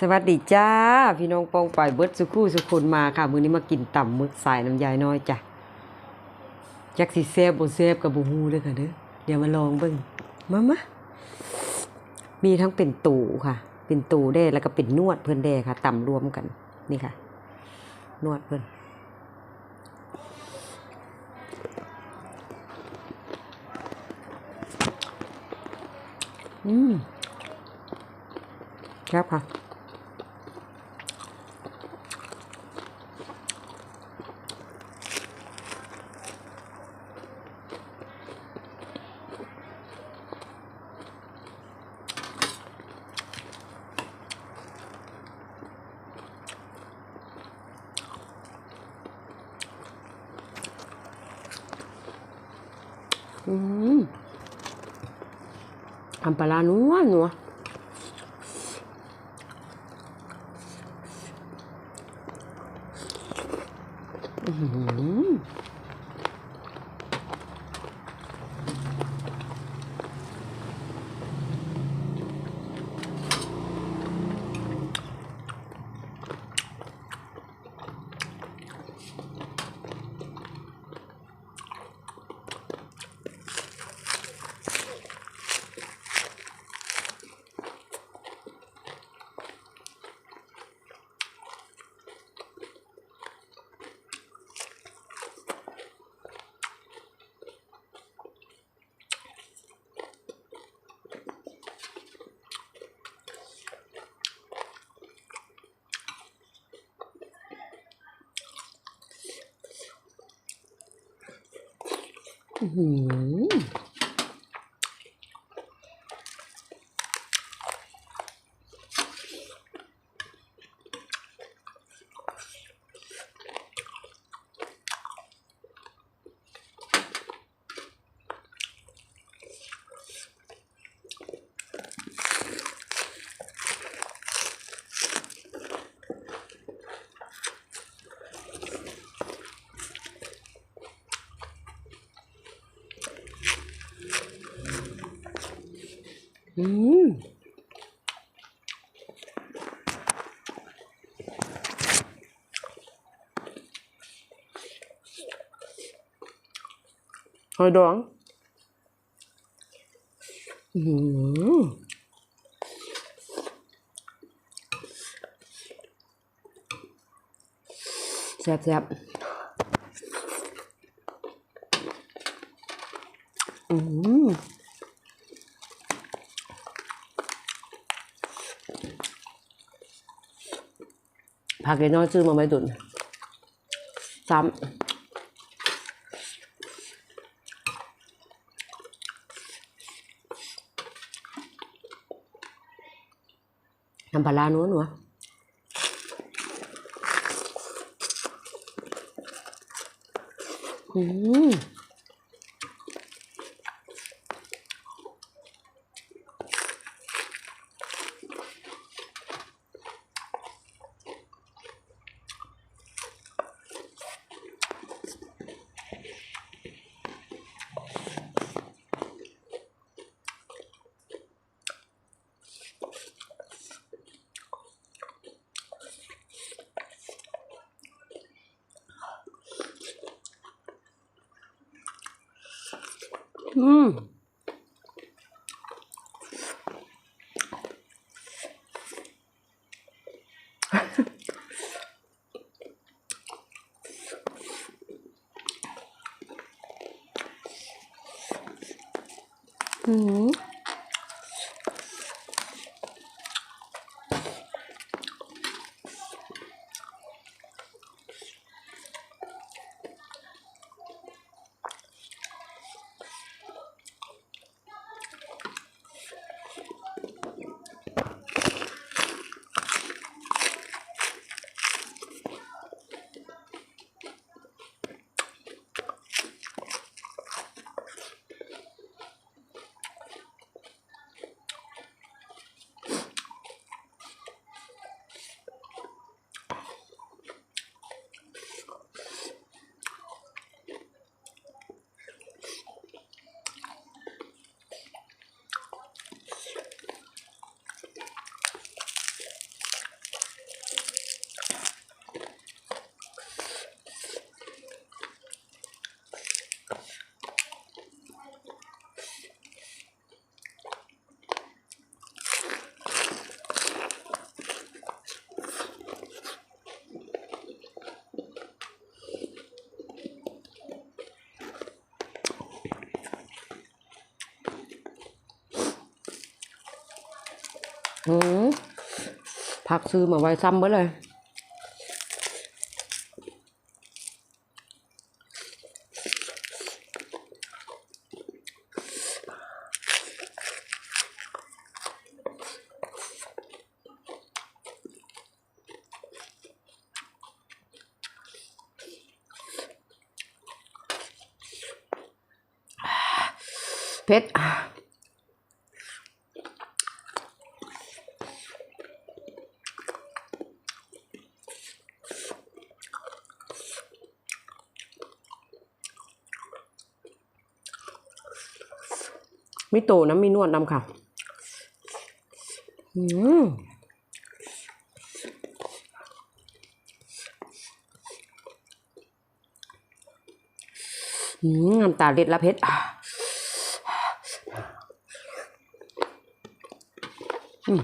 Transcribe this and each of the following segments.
สวัสดีจ้า พี่น้องปองไปเบิดสุคู่สุคนมาค่ะ มื้อนี้มากินต่ำมึกสายน้ำยายน้อยจ้ะจักสิแซ่บบ่แซ่บกับบ่ฮู้เด้อค่ะเด้อเดี๋ยวมาลองเบิ่งมามามีทั้งเป็นตูค่ะ เป็นตูได้แล้วก็เป็นนวดเพิ่อนได้ค่ะ ต่ำรวมกัน นี่ค่ะ นวดเพิ่อนอืมครับค่ะ อืมทำปลาร้านัวนัวอื้อหือ อื้ อืมหอยดอง อืมแซ่บแซ่บอืม ผักเดี๋ยวน้อยซื้อมาไม่ดุนซ้ำน้ำปลาร้นัวนัวอืม อื ผักซื้อมาไว้ซ้ำไว้เลยเผ็ ไม่โตนะมีนวดนำค่ะอืมอืมน้ำตาเล็ดละเพชรอืม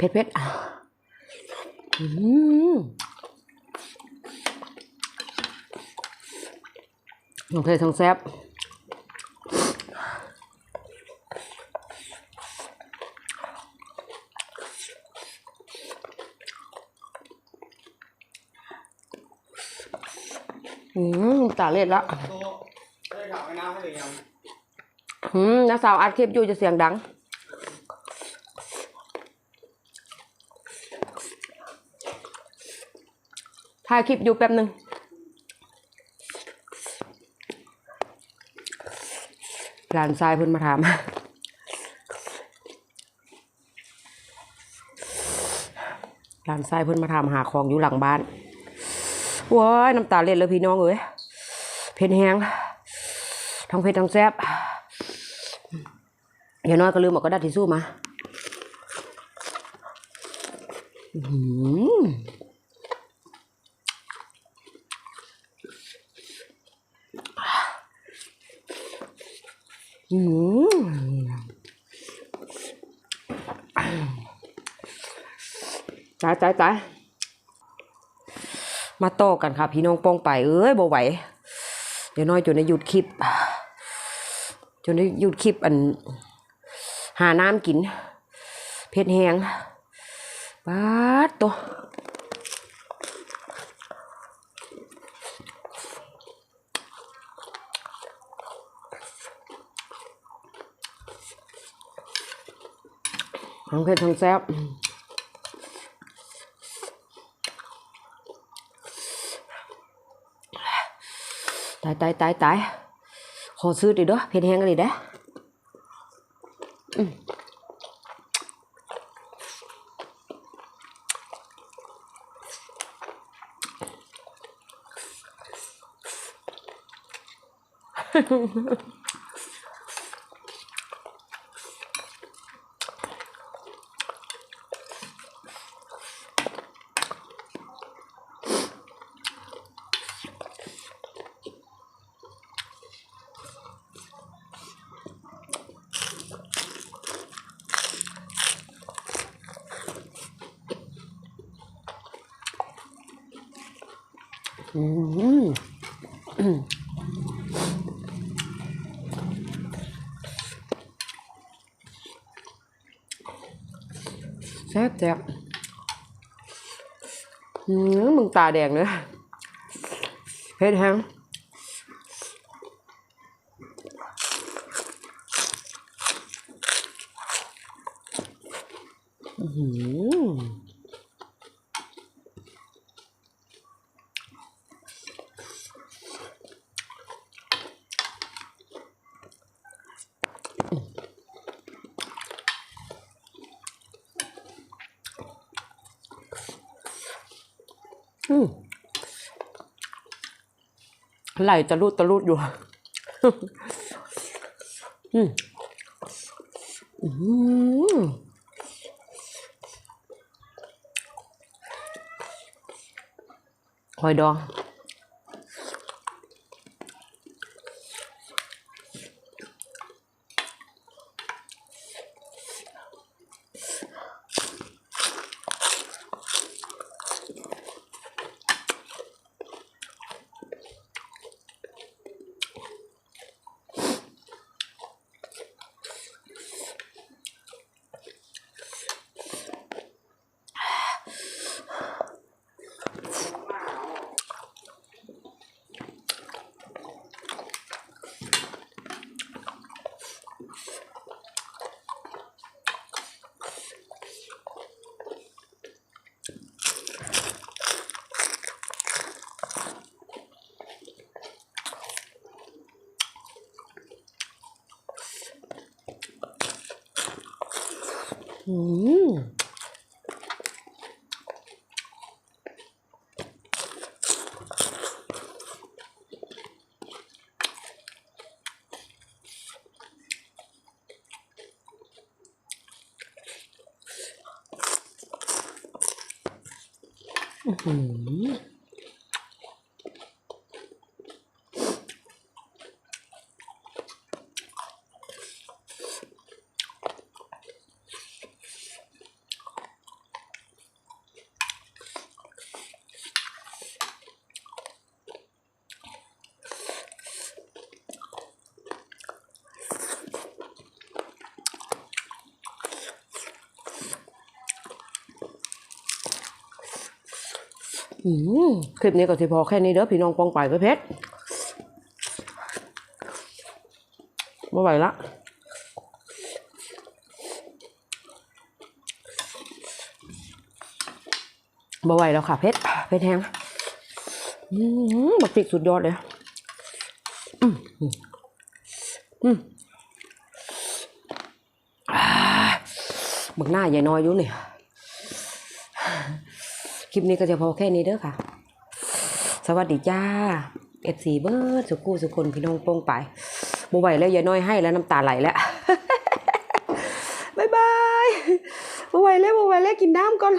เผ็ดเผ็ดอืมโอเคทั้งแซ่บอืมตาเล็ดละโตได้ถามไอ้น้ำให้เลยยังอืมน้าสาวอัดคลิปอยู่จะเสียงดังายคลิปอยู่แป๊บหนึ่งหลานชายเพิ่นมาถามหลานชายเพิ่นมาถามหาของอยู่หลังบ้านว้ายน้ำตาเล็ดเลยพี่น้องเอ้ยเผ็ดแห้งทั้งเผ็ดทั้งแซ่บอย่างน้อยก็ลืมเอากระดาษทิชชู่มา อื้อ อืมตายตายตายมาโต้กันค่ะ พี่น้องป้องไป เอ้ยบ่ไหว เดี๋ยวน้อยจนได้หยุดคลิป จนได้หยุดคลิปอัน หาน้ำกิน เพชรแหงบาดตัว ทั้งเผ็ดทั้งแซ่บตายตายตายตายขอซื้อดิเด้อเผ็ดแห้งกันดิเด้ออืม อืมแซ่บแซ่บอืมมึงตาแดงเลยเผ็ดแห้งอื้อหือ อืม ไหลตะลุดตะลุดอยู่อืมอืมหอยดอง อืมอื้อหืออืม คลิปนี้ก็สิพอแค่นี้เด้อพี่น้องปองไปก็เพชรไม่ไหวละไม่ไหวแล้วค่ะเพชรเพชรแห้งบักพริกสุดยอดเลยอืมอืมบักหน้าใหญ่น้อยอยู่นี่ คลิปนี้ก็จะพอแค่นี้เด้อค่ะ สวัสดีจ้าเอฟซีเบิร์ดสุกูสุคนพี่น้องโป้งไปบไหวแล้วยายน้อยให้แล้วน้ำตาไหลแล้วบายบายบไหวแล้วบไหวแล้วกินน้ำก่อน